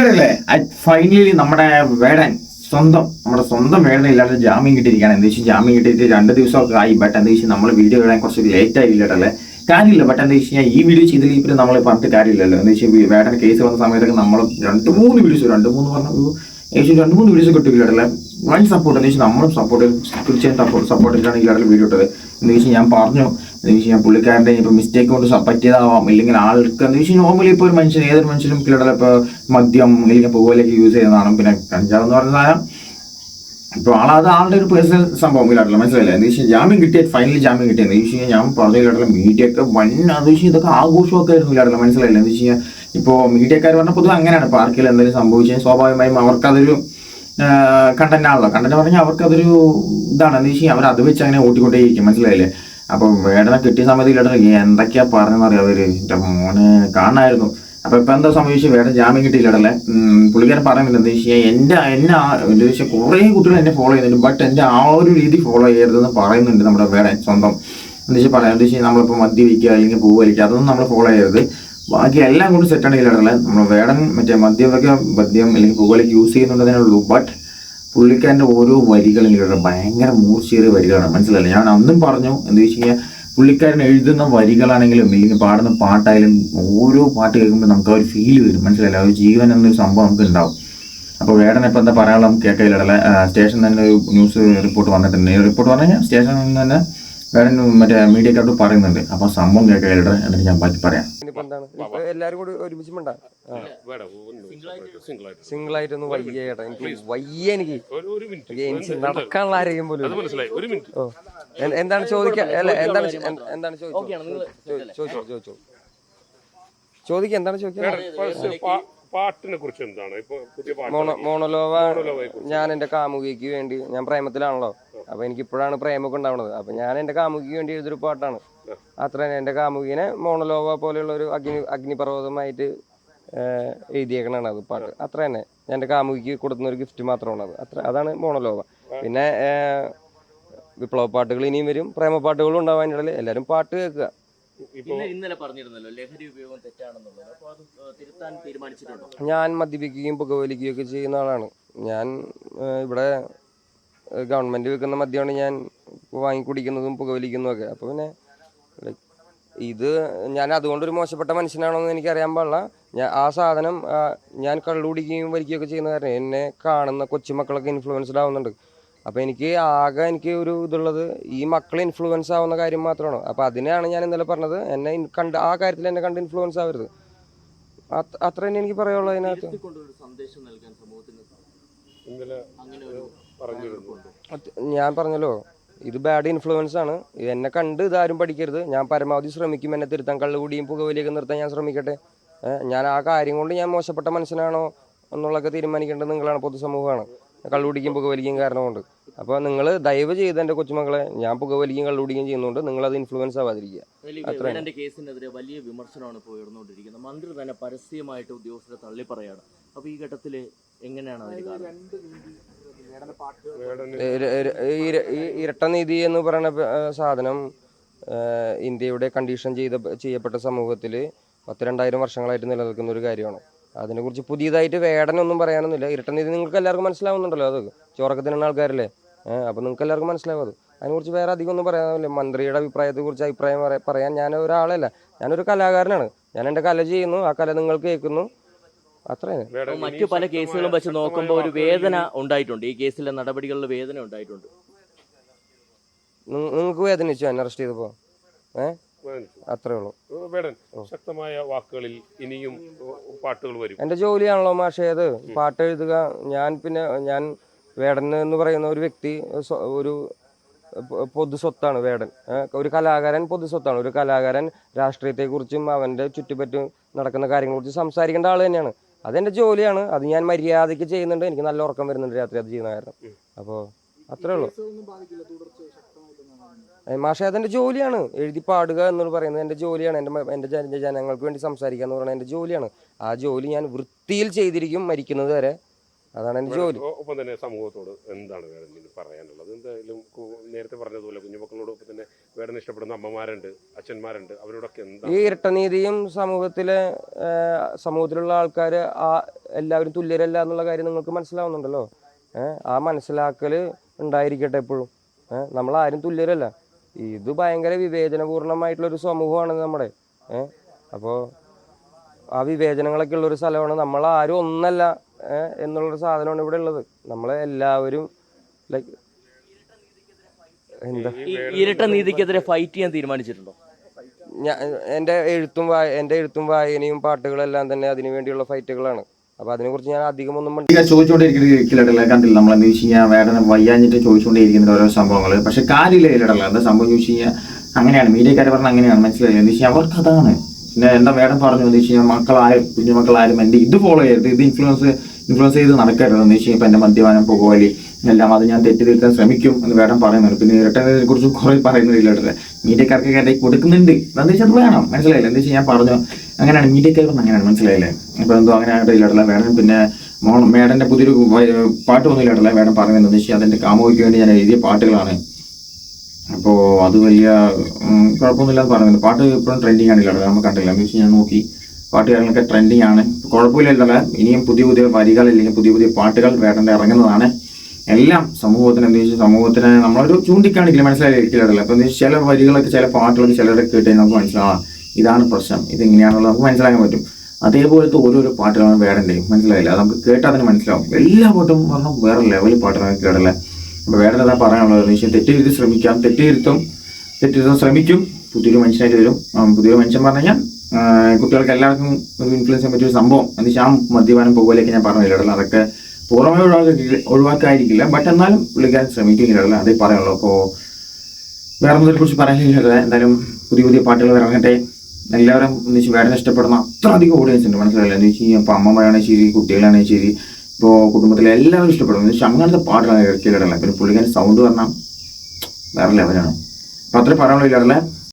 പുള്ളിയുടെ ഫൈനലി നമ്മുടെ വേടൻ സ്വന്തം നമ്മുടെ സ്വന്തം വേടൻ ഇല്ലാതെ ജാമ്യം കിട്ടിയിരിക്കുകയാണ്. എന്താ വെച്ചാൽ ജാമ്യം കിട്ടിയിട്ട് രണ്ട് ദിവസമൊക്കെ ആയി ബട്ട് എന്താ വെച്ചാൽ നമ്മൾ വീഡിയോ ഇടാൻ കുറച്ച് ലേറ്റ് ആയി ഇല്ലട്ടല്ലേ കാര്യമില്ല ബട്ട് എന്താ വെച്ച് കഴിഞ്ഞാൽ ഈ വീഡിയോ ചെയ്തതിൽ ഇപ്പം നമ്മൾ പറഞ്ഞിട്ട് കാര്യമില്ലല്ലോ. എന്താ വെച്ചാൽ വേടൻ കേസ് വന്ന സമയത്തൊക്കെ നമ്മൾ രണ്ട് മൂന്ന് വീഡിയോസ് രണ്ട് മൂന്ന് പറഞ്ഞ ഏകദേശം രണ്ട് മൂന്ന് വീഡിയോസ് കിട്ടിയില്ലട്ടല്ലേ വൺ സപ്പോർട്ട് എന്താ വെച്ചാൽ നമ്മളും സപ്പോർട്ട് തീർച്ചയായും സപ്പോർട്ട് സപ്പോർട്ട് ചെയ്തിട്ടാണ് ഈ വീഡിയോ ഇട്ടത്. എന്താ വെച്ചാൽ ഞാൻ പറഞ്ഞു വെച്ച് കഴിഞ്ഞാൽ പുള്ളിക്കാരന്റെ ഇപ്പോൾ മിസ്റ്റേക്ക് കൊണ്ട് പറ്റിയതാവാം. ഇല്ലെങ്കിൽ ആൾക്ക് എന്താ വെച്ചാൽ നോർമലി ഇപ്പോൾ ഒരു മനുഷ്യൻ ഏതൊരു മനുഷ്യനും കിടല ഇപ്പോൾ മദ്യം അല്ലെങ്കിൽ പുകയിലേക്ക് യൂസ് ചെയ്യുന്നതാണ്. പിന്നെ കഞ്ചാവ് എന്ന് പറഞ്ഞ സാധനം. ഇപ്പോൾ ആളത് ആളുടെ ഒരു പേഴ്സണൽ സംഭവം. ഇല്ലാട്ടല്ലോ മനസ്സിലായില്ല? എന്ന് വെച്ചാൽ ജാമ്യം കിട്ടിയ ഫൈനലി ജാമ്യം കിട്ടിയത് എന്ന് വെച്ച് കഴിഞ്ഞാൽ ഞാൻ പറഞ്ഞില്ലാട്ടല്ലോ മീഡിയ ഒക്കെ വൻ അത് വെച്ചാൽ ഇതൊക്കെ ആഘോഷമൊക്കെ ആയിരുന്നു ഇല്ലാട്ടില്ല മനസ്സിലായില്ല? എന്ന് വെച്ച് കഴിഞ്ഞാൽ ഇപ്പോൾ മീഡിയക്കാർ പറഞ്ഞാൽ പൊതുവെ അങ്ങനെയാണ്. പാർക്കിൽ എന്തെങ്കിലും സംഭവിച്ചാൽ സ്വാഭാവികമായും അവർക്കതൊരു കണ്ടന്റ് ആണല്ലോ. കണ്ടന്റ് പറഞ്ഞാൽ അവർക്കതൊരു ഇതാണ്. എന്ന് വെച്ചാൽ അവർ അത് വെച്ച് അങ്ങനെ ഓട്ടിക്കൊണ്ടേയിരിക്കും. മനസ്സിലായില്ലേ? അപ്പം വേടനെ കിട്ടിയ സമയത്ത് ഇല്ലടനെ എന്തൊക്കെയാ പറഞ്ഞെന്ന് അറിയാം അവർ എന്റെ മോനെ കാണായിരുന്നു അപ്പൊ ഇപ്പൊ എന്താ സംഭവിച്ചു? വേറെ ജാമ്യം കിട്ടിയില്ലടല്ലേ പുള്ളിക്കാരൻ പറയുന്നില്ല എന്താ വെച്ചാൽ എന്റെ എന്നെ എന്റെ വെച്ചാൽ കുറെ കുട്ടികൾ എന്നെ ഫോളോ ചെയ്യുന്നുണ്ട്. ബട്ട് എന്റെ ആ ഒരു രീതി ഫോളോ ചെയ്യരുതെന്ന് പറയുന്നുണ്ട് നമ്മുടെ വേറെ സ്വന്തം. എന്താ വെച്ചാൽ പറയാം എന്താ വെച്ചാൽ നമ്മളിപ്പോൾ മദ്യപിക്കുക അല്ലെങ്കിൽ പൂ വലിക്കുക അതൊന്നും നമ്മൾ ഫോളോ ചെയ്യരുത്. ബാക്കി എല്ലാം കൂടി സെറ്റ് ആണെങ്കിലടല്ലേ നമ്മൾ വേടൻ മറ്റേ മദ്യമൊക്കെ മദ്യം അല്ലെങ്കിൽ പൂവലിക്ക് യൂസ് ചെയ്യുന്നുണ്ടെന്നേ ഉള്ളൂ. ബട്ട് പുള്ളിക്കാരന്റെ ഓരോ വരികളെങ്കിലും ഭയങ്കര മൂർച്ചയേറിയ വരികളാണ്. മനസ്സിലായില്ല? ഞാൻ അന്നും പറഞ്ഞു എന്താ വെച്ച് കഴിഞ്ഞാൽ പുള്ളിക്കാരൻ എഴുതുന്ന വരികളാണെങ്കിലും ഇല്ലെങ്കിൽ പാടുന്ന പാട്ടായാലും ഓരോ പാട്ട് കേൾക്കുമ്പോൾ നമുക്ക് ആ ഒരു ഫീൽ വരും. മനസ്സിലായില്ല? ആ ഒരു ജീവൻ എന്നൊരു സംഭവം നമുക്ക് ഉണ്ടാവും. അപ്പോൾ വേടനെ ഇപ്പം എന്താ പറയാനുള്ള നമുക്ക് കേൾക്കില്ല സ്റ്റേഷൻ തന്നെ ഒരു ന്യൂസ് റിപ്പോർട്ട് വന്നിട്ടുണ്ട്. റിപ്പോർട്ട് പറഞ്ഞു കഴിഞ്ഞാൽ സ്റ്റേഷനിൽ നിന്ന് തന്നെ വേടൻ മറ്റേ മീഡിയക്കാരോട് പറയുന്നുണ്ട്. അപ്പോൾ സംഭവം കേൾക്കില്ല എന്നിട്ട് ഞാൻ ബാക്കി പറയാം. ഇനിയിപ്പോ എന്താണ്? ഇപ്പൊ എല്ലാരും കൂടി ഒരുമിച്ച് മിണ്ടാ? സിംഗിൾ ആയിട്ട് സിംഗിൾ ആയിട്ടൊന്ന് വയ്യ ചേട്ടാ എനിക്ക് വയ്യ എനിക്ക്. ഒരു ഒരു മിനിറ്റ്. എനിക്ക് നടക്കാനുള്ള ആരെയും പോലും അത് മനസ്സിലായി. ഒരു മിനിറ്റ്. എന്താണ് ചോദിക്കാൻ അല്ല എന്താണ് എന്താണ് ചോദിച്ചോ? ചോദിച്ചോ ചോദിച്ചോ ചോദിക്കുക എന്താണ് ചോദിക്കാൻ പാട്ടിനെ കുറിച്ച് എന്താണ്? ഇപ്പൊ പുതിയ പാട്ട് മോണോലോവ മോണോലോവയെ കുറിച്ച്. ഞാൻ എന്റെ കാമുകിക്ക് വേണ്ടി ഞാൻ പ്രേമത്തിലാണല്ലോ. അപ്പൊ എനിക്ക് ഇപ്പോഴാണ് പ്രേമൊക്കെ ഉണ്ടാവുന്നത് അപ്പൊ ഞാൻ എന്റെ കാമുകിക്ക് വേണ്ടി എഴുതിയൊരു പാട്ടാണ്. അത്ര തന്നെ എന്റെ കാമുകിനെ മോണലോവ പോലെയുള്ള ഒരു അഗ്നി അഗ്നിപർവതമായിട്ട് എഴുതിയേക്കണാണ് അത് പാട്ട്. അത്ര തന്നെ. ഞാൻ എന്റെ കാമുകിക്ക് കൊടുക്കുന്ന ഒരു ഗിഫ്റ്റ് മാത്രമാണ് അത്. അത്ര അതാണ് മോണലോവ പിന്നെ വിപ്ലവ പാട്ടുകൾ ഇനിയും വരും. പ്രേമ പാട്ടുകളും ഉണ്ടാവാൻ ഇടയിൽ എല്ലാവരും പാട്ട് കേൾക്കുക. ഇപ്പൊ ഇന്ന് ഇന്നലെ പറഞ്ഞിരുന്നല്ലോ ലഹരി ഉപയോഗം തെറ്റാണെന്നുള്ളത്. അപ്പോൾ അത് തിരുത്താൻ തീരുമാനിച്ചിട്ടുണ്ടോ? ഞാൻ മദ്യപിക്കുകയും പുകവലിക്കുകയും ഒക്കെ ചെയ്യുന്ന ആളാണ്. ഞാൻ ഇവിടെ ഏഹ്, ഗവൺമെന്റ് വെക്കുന്ന മദ്യമാണ് ഞാൻ വാങ്ങി കുടിക്കുന്നതും പുകവലിക്കുന്നതും ഒക്കെ. അപ്പോൾ പിന്നെ ഇത് ഞാൻ അതുകൊണ്ടൊരു മോശപ്പെട്ട മനുഷ്യനാണോ എന്ന് എനിക്കറിയാൻ പാടില്ല. ഞാൻ ആ സാധനം ഞാൻ കള്ളു കുടിക്കുകയും വലിക്കുകയൊക്കെ ചെയ്യുന്ന കാരണം എന്നെ കാണുന്ന കൊച്ചുമക്കളൊക്കെ ഇൻഫ്ലുവൻസ്ഡ് ആവുന്നുണ്ട്. അപ്പോൾ എനിക്ക് ആകെ എനിക്ക് ഒരു ഇതുള്ളത് ഈ മക്കൾ ഇൻഫ്ലുവൻസ് ആവുന്ന കാര്യം മാത്രമാണ്. അപ്പോൾ അതിനെയാണ് ഞാൻ ഇന്നലെ പറഞ്ഞത്. എന്നെ കണ്ട് ആ കാര്യത്തിൽ എന്നെ കണ്ട് ഇൻഫ്ലുവൻസ് ആവരുത്. അത് അത്ര തന്നെ എനിക്ക് പറയുള്ളൂ അതിനകത്ത്. ഇന്നലെ ഞാൻ പറഞ്ഞല്ലോ ഇത് ബാഡ് ഇൻഫ്ലുവൻസ് ആണ്. ഇത് എന്നെ കണ്ട് ഇതാരും പഠിക്കരുത്. ഞാൻ പരമാവധി ശ്രമിക്കും എന്നെ തിരുത്താൻ കള്ളുകൂടിയും പുകവലിയൊക്കെ നിർത്താൻ ഞാൻ ശ്രമിക്കട്ടെ. ഞാൻ ആ കാര്യം കൊണ്ട് ഞാൻ മോശപ്പെട്ട മനുഷ്യനാണോ എന്നുള്ളതൊക്കെ തീരുമാനിക്കേണ്ടത് നിങ്ങളാണ് പൊതുസമൂഹമാണ്. കള്ളുകുടിക്കും പുകവലിക്കും കാരണം കൊണ്ട് അപ്പോൾ നിങ്ങൾ ദയവ് ചെയ്ത് എന്റെ കൊച്ചുമക്കളെ ഞാൻ പുകവലിക്കും കള്ളുകുടിക്കും നിങ്ങൾ നിങ്ങളത് ഇൻഫ്ലുവൻസ് ആവാതിരിക്കുക. കേസിനെതിരെ വലിയ വിമർശനമാണ് ഇപ്പോൾ ഉയർന്നുകൊണ്ടിരിക്കുന്നത്. മന്ത്രി തന്നെ പരസ്യമായിട്ട് ഉദ്യോഗസ്ഥരെ തള്ളി പറയാണ് അപ്പോൾ ഈ ഘട്ടത്തിൽ എങ്ങനെയാണ് അതിന് ഈ ഇരട്ട നീതി എന്ന് പറയുന്ന സാധനം ഇന്ത്യയുടെ കണ്ടീഷൻ ചെയ്ത ചെയ്യപ്പെട്ട സമൂഹത്തിൽ പത്ത് രണ്ടായിരം വർഷങ്ങളായിട്ട് നിലനിൽക്കുന്ന ഒരു കാര്യമാണ്. അതിനെക്കുറിച്ച് പുതിയതായിട്ട് വേടനൊന്നും പറയാനൊന്നുമില്ല. ഇരട്ട നീതി നിങ്ങൾക്ക് എല്ലാവർക്കും മനസ്സിലാവുന്നുണ്ടല്ലോ അത്. ചോറക്കത്തിനുള്ള ആൾക്കാരല്ലേ? ഏഹ് അപ്പം നിങ്ങൾക്ക് എല്ലാവർക്കും മനസ്സിലാവും അത്. അതിനെക്കുറിച്ച് വേറെ അധികം ഒന്നും പറയാനില്ല മന്ത്രിയുടെ അഭിപ്രായത്തെക്കുറിച്ച് അഭിപ്രായം പറ- പറയാൻ ഞാൻ ഒരാളല്ല ഞാനൊരു കലാകാരനാണ്. ഞാൻ എന്റെ കല ചെയ്യുന്നു. ആ കല നിങ്ങൾ കേൾക്കുന്നു. അത്രയാണ് മറ്റു പല കേസുകളും വെച്ച് നോക്കുമ്പോൾ ഒരു വേദന ഉണ്ടായിട്ടുണ്ട്. ഈ കേസിലെ നടപടികളിൽ വേദന ഉണ്ടായിട്ടുണ്ട്. നിങ്ങൾക്ക് വേദനിച്ചു എന്നെ അറസ്റ്റ് ചെയ്തപ്പോ? ഏഹ് അത്രേ ഉള്ളൂ. വേടൻ ശക്തമായ വാക്കുകളിൽ ഇനിയും പാട്ടുകൾ വരും. എന്റെ ജോലിയാണല്ലോ മാഷേ അത്. പാട്ട് എഴുതുക. ഞാൻ പിന്നെ ഞാൻ വേടൻ എന്ന് പറയുന്ന ഒരു വ്യക്തി ഒരു പൊതു സ്വത്താണ് വേടൻ. ഒരു കലാകാരൻ പൊതു സ്വത്താണ്. ഒരു കലാകാരൻ രാഷ്ട്രീയത്തെക്കുറിച്ചും അവന്റെ ചുറ്റുപറ്റും നടക്കുന്ന കാര്യങ്ങളെക്കുറിച്ച് സംസാരിക്കേണ്ട ആൾ തന്നെയാണ്. അതെന്റെ ജോലിയാണ്. അത് ഞാൻ മര്യാദയ്ക്ക് ചെയ്യുന്നുണ്ട്. എനിക്ക് നല്ല ഉറക്കം വരുന്നുണ്ട് രാത്രി അത് ചെയ്യുന്ന കാരണം. അപ്പോൾ അത്രേ ഉള്ളൂ. മാഷെ അതെന്റെ ജോലിയാണ്. എഴുതി പാടുക എന്ന് പറയുന്നത് എന്റെ ജോലിയാണ്. എന്റെ എന്റെ ജനങ്ങൾക്ക് വേണ്ടി സംസാരിക്കുക എന്ന് പറയുന്നത് എന്റെ ജോലിയാണ്. ആ ജോലി ഞാൻ വൃത്തിയിൽ ചെയ്തിരിക്കും മരിക്കുന്നത് വരെ. അതാണ് എന്റെ ജോലി. ഒപ്പം തന്നെ സമൂഹത്തോട് എന്താണ് വേടൻ പറയാനുള്ളത്? എന്തായാലും നേരത്തെ പറഞ്ഞതുപോലെ കുഞ്ഞുമക്കളോടൊപ്പം തന്നെ വേടൻ ഇഷ്ടപ്പെടുന്ന അമ്മമാരുണ്ട് അച്ഛന്മാരുണ്ട്. അവരോടൊക്കെ എന്താ ഈ ഇരട്ടനീതിയും സമൂഹത്തിലെ സമൂഹത്തിലുള്ള ആൾക്കാർ ആ എല്ലാവരും തുല്യരല്ല എന്നുള്ള കാര്യം നിങ്ങൾക്ക് മനസ്സിലാവുന്നുണ്ടല്ലോ. ആ മനസ്സിലാക്കൽ ഉണ്ടായിരിക്കട്ടെ എപ്പോഴും. നമ്മൾ ആരും തുല്യരല്ല. ഇത് ഭയങ്കര വിവേചനപൂർണമായിട്ടുള്ളൊരു സമൂഹമാണ് നമ്മുടെ. അപ്പോൾ ആ വിവേചനങ്ങളൊക്കെ ഉള്ളൊരു സ്ഥലമാണ്. നമ്മൾ ആരും ഒന്നല്ല. എന്നുള്ളൊരു സാധനമാണ് ഇവിടെ ഉള്ളത്. നമ്മളെ എല്ലാവരും ലൈക്ക് എന്താ? ഇരട്ട നീതിക്കെതിരെ ഫൈറ്റ് ചെയ്യാൻ തീരുമാനിച്ചിട്ടുണ്ടോ? ഞാൻ എന്റെ എഴുത്തും വായ എന്റെ എഴുത്തും വായനയും പാട്ടുകളെല്ലാം തന്നെ അതിനു വേണ്ടിയുള്ള ഫൈറ്റുകളാണ് അപ്പോൾ അതിനെക്കുറിച്ച് ഞാൻ അധികമൊന്നും ഒന്നും ഇങ്ങനെ കണ്ടില്ല. നമ്മൾ എന്താ വെച്ച് കഴിഞ്ഞാൽ വേടനെ വയ്യാഞ്ഞിട്ട് ചോദിച്ചുകൊണ്ടിരിക്കുന്ന ഓരോ സംഭവങ്ങൾ പക്ഷെ കാര്യമില്ല ഇല്ലടല്ല എന്താ സംഭവം ചോദിച്ചു കഴിഞ്ഞാൽ അങ്ങനെയാണ്. മീഡിയക്കാർ പറഞ്ഞ അങ്ങനെയാണ്. മനസ്സിലായില്ല എന്ന് വെച്ചാൽ അവർക്ക് അതാണ്. പിന്നെ എന്താ വേടൻ പറഞ്ഞു എന്ന് വെച്ച് കഴിഞ്ഞാൽ മക്കളാരും കുഞ്ഞുമക്കളാരും എന്റെ ഇത് ഫോളോ ചെയ്യരുത്. ഇത് ഇൻഫ്ലുവൻസ് ഇൻഫ്ലുവൻസ് ചെയ്ത് നടക്കരുത് എന്ന് വെച്ച് കഴിഞ്ഞാൽ എന്റെ മദ്യപാനം പുകവലി എല്ലാം അത് ഞാൻ തെറ്റ് ശ്രമിക്കും എന്ന് വേണം പറയുന്നുണ്ട്. പിന്നെ ഇരട്ടനെ കുറിച്ച് കുറെ പറയുന്നില്ല ഇടല്ലേ മീഡിയക്കാർക്ക് കേട്ടി കൊടുക്കുന്നുണ്ട്. എന്താ വെച്ചാൽ അത് വേണം. മനസ്സിലായില്ല? എന്താ വെച്ചാൽ ഞാൻ പറഞ്ഞു അങ്ങനെയാണ് മീഡിയക്കാർ പറഞ്ഞ അങ്ങനെയാണ്. മനസ്സിലായില്ലേ? അപ്പൊ എന്തോ അങ്ങനെ ആയിട്ട് വേണം. പിന്നെ മോൾ മേഡന്റെ പുതിയൊരു പാട്ട് ഇടല്ല വേടൻ പറയുന്നത് എന്താ വെച്ചാൽ അതെന്റെ കാമുകയ്ക്ക് വേണ്ടി ഞാൻ എഴുതിയ പാട്ടുകളാണ്. അപ്പോൾ അത് വലിയ കുഴപ്പമൊന്നുമില്ലാന്ന് പറയുന്നുണ്ട്. പാട്ട് ഇപ്പോഴും ട്രെൻഡിങ് ആണ് ഇല്ലടല്ല നമ്മൾ കണ്ടില്ല? എന്ന് വെച്ചാൽ ഞാൻ നോക്കി. പാട്ടുകാരങ്ങളൊക്കെ ട്രെൻഡിങ് ആണ്. കുഴപ്പമില്ല ഇനിയും പുതിയ പുതിയ വരികൾ അല്ലെങ്കിൽ പുതിയ പുതിയ പാട്ടുകൾ വേണ്ടത് ഇറങ്ങുന്നതാണ്. എല്ലാം സമൂഹത്തിന് എന്താ വെച്ചാൽ സമൂഹത്തിന് നമ്മളൊരു ചൂണ്ടിക്കാണിക്കില്ല. മനസ്സിലായിരിക്കില്ല അപ്പോൾ എന്താ ചില വരികളൊക്കെ ചില പാട്ടുകളൊക്കെ ചിലരൊക്കെ കേട്ട് നമുക്ക് മനസ്സിലാവാം. ഇതാണ് പ്രശ്നം. ഇത് ഇങ്ങനെയാണുള്ളത് നമുക്ക് മനസ്സിലാക്കാൻ പറ്റും. അതേപോലത്തെ ഓരോരോ പാട്ടുകളാണ് വേടന്റെയും മനസ്സിലായില്ല. നമുക്ക് കേട്ടാൽ തന്നെ മനസ്സിലാവും. എല്ലാ പാട്ടും പറഞ്ഞാൽ വേറെ ലെവൽ പാട്ടാണ് കേടല്ലേ? അപ്പോൾ വേടന്റെ എന്താ പറയാനുള്ളത് എന്ന് വെച്ചാൽ തെറ്റ് ചെയ്ത് ശ്രമിക്കാം. തെറ്റ് തിരുത്തും ശ്രമിക്കും. പുതിയൊരു മനുഷ്യനായിട്ട് വരും. പുതിയൊരു മനുഷ്യൻ പറഞ്ഞു കഴിഞ്ഞാൽ കുട്ടികൾക്ക് എല്ലാവർക്കും ഒരു ഇൻഫ്ലുവൻസ് ചെയ്യാൻ പറ്റിയ സംഭവം. എന്ന് വെച്ചാൽ മദ്യപാനം പോകുമ്പോഴേക്ക് ഞാൻ പറഞ്ഞില്ല അതൊക്കെ പൂർണമായി ഒഴിവാക്കി ഒഴിവാക്കായിരിക്കില്ല ബട്ട് എന്നാലും പുള്ളിക്കാരൻ ശ്രമിക്കുന്നില്ല അതേ പറയുള്ളൂ. അപ്പോൾ വേറെ ഒന്നിനെ കുറിച്ച് പറയാനില്ല എന്തായാലും പുതിയ പുതിയ പാട്ടുകൾ ഇറങ്ങട്ടെ. എല്ലാവരും എന്ന് വെച്ചാൽ വേറെ ഇഷ്ടപ്പെടുന്ന അത്ര അധികം ഓഡിയൻസ് ഉണ്ട്. മനസ്സിലായില്ല? എന്ന് വെച്ച് കഴിഞ്ഞാൽ ഇപ്പോൾ അമ്മമാരാണെങ്കിൽ ശരി കുട്ടികളാണെങ്കിൽ ശരി ഇപ്പോൾ കുടുംബത്തിലെ എല്ലാവരും ഇഷ്ടപ്പെടും. എന്ന് വെച്ചാൽ അങ്ങനത്തെ പാട്ടുകളാണ് ഇറക്കിയിടല്ല പിന്നെ പുള്ളിക്കാരൻ സൗണ്ട് പറഞ്ഞാൽ വേറെ ലെവലാണ് അപ്പോൾ അത്ര പറയാനുള്ള ഇല്ലാറല്ലേ